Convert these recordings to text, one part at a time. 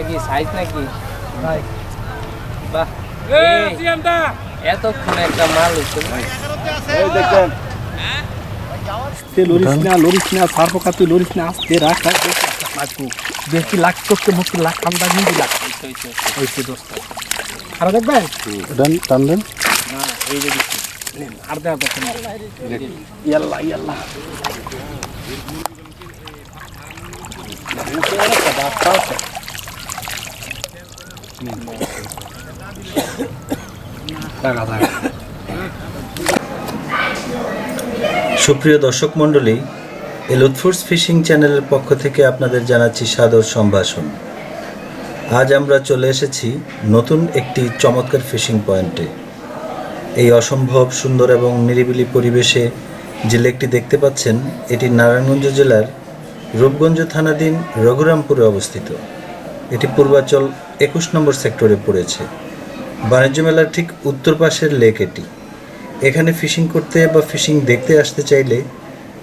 এটা কি সাইজ নাকি বাহ। এই, এতক্ষণ একটা মাল হচ্ছে এই দেখেন। তে লরিস না লরিস না সার পোকা তুই না আস্তে রাখ রাখ বেশি লাখ করতে মুখ লাখ কামটা কিন্তু লাখ ওইসে দোস্ত। আর দেখবেন? ডান টান দেন না এই যে আর দেওয়া দরকার নেই। ইয়াল্লা সুপ্রিয় দর্শক মণ্ডলী লুৎফুর্স ফিশিং চ্যানেলের পক্ষ থেকে আপনাদের জানাচ্ছি সাদর সম্ভাষণ। আজ আমরা চলে এসেছি নতুন একটি চমৎকার ফিশিং পয়েন্টে। এই অসম্ভব, সুন্দর এবং নিরিবিলি পরিবেশে যে লেকটি দেখতে পাচ্ছেন, এটি নারায়ণগঞ্জ জেলার রূপগঞ্জ থানাধীন রঘুরামপুরে অবস্থিত। এটি পূর্বাচল একুশ নম্বর সেক্টরে পড়েছে। বাণিজ্য মেলার ঠিক উত্তর পাশের লেক এটি। এখানে ফিশিং করতে বা ফিশিং দেখতে আসতে চাইলে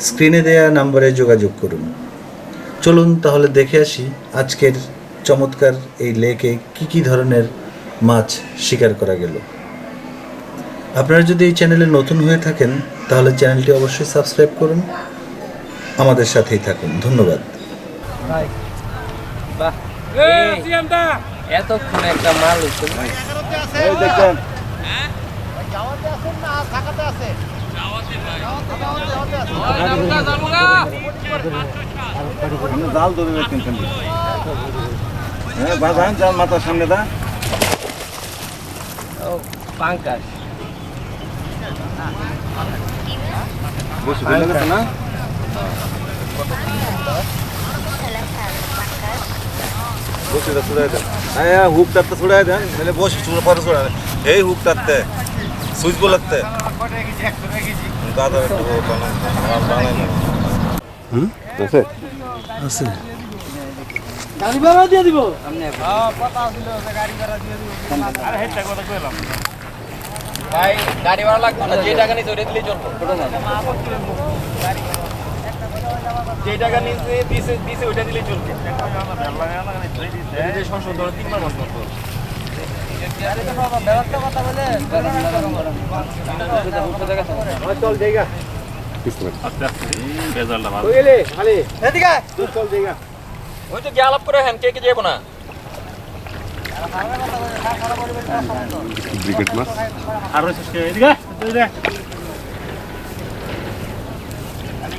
স্ক্রিনে দেয়া নাম্বারে যোগাযোগ করুন। চলুন তাহলে দেখে আসি আজকের চমৎকার এই লেকে কি কি ধরনের মাছ শিকার করা গেল। আপনারা যদি এই চ্যানেলে নতুন হয়ে থাকেন, তাহলে চ্যানেলটি অবশ্যই সাবস্ক্রাইব করুন। আমাদের সাথেই থাকুন। ধন্যবাদ। বাহ। এতক্ষণ একটা মাল হচ্ছে এই দেখেন। জাল ধরে রাখেন হ্যাঁ বাজান জাল মাথার সামনে দা। পাঙ্কাশ। বসে না? বসিটা ছুড়াই দেন। হ্যাঁ হুক টাতে ছুড়াই দেন। নাহলে বসে ছুড়ে পরে ছুড়াই এই হুক টাতে সুইচ বলাতে দাদা একটু বানাই না হুম? আছে? আছে। গাড়ি ভাড়া দিয়ে দিব। ভাই গাড়ি ভাড়া লাগবে না। যে টাকা ওটা দিলেই চলবো। যে টাকা নিচ্ছে দিছে দিছে ওটা দিলেই চলবে। এটা সংশোধন তিনবার বন্ধ চল জায়গা এদিকে চল জায়গা ওই তো গিয়ে আলাপ করে হ্যান কে কে যাব না আর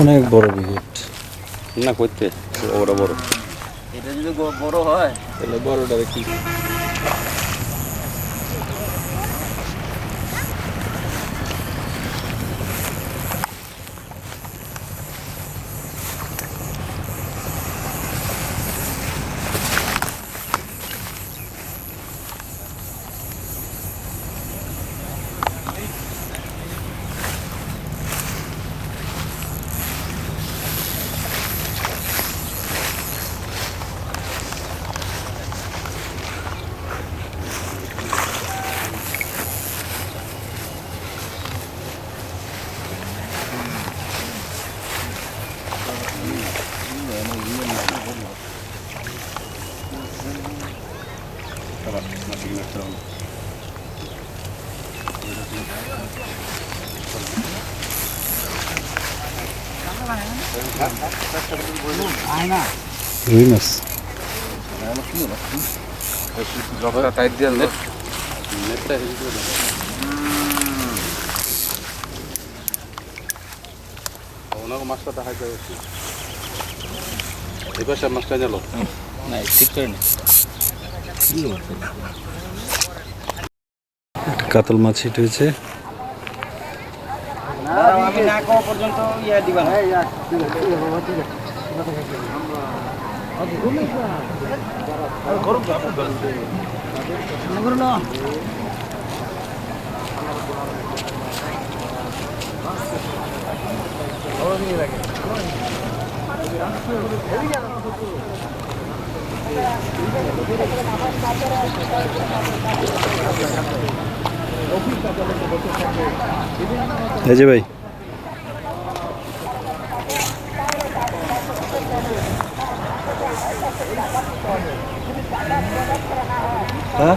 অনেক বড় বিকেট না করতে। বড় বড়। এটা যদি বড় হয় তাহলে বড়টা Ruínas. Ruínas. Ruínas. Ruínas. Ruínas. Ruínas. Ruínas. Ruínas. Ruínas. Ruínas. Ruínas. Ruínas. ওনাকে মাছটা দেখা যায় এই পাশে মাছটা গেল নাই ঠিক করে নি। কাতল মাছ হিট হয়েছে। আমি না খাওয়া পর্যন্ত ইয়া দিবা না এই যে ভাই হ্যাঁ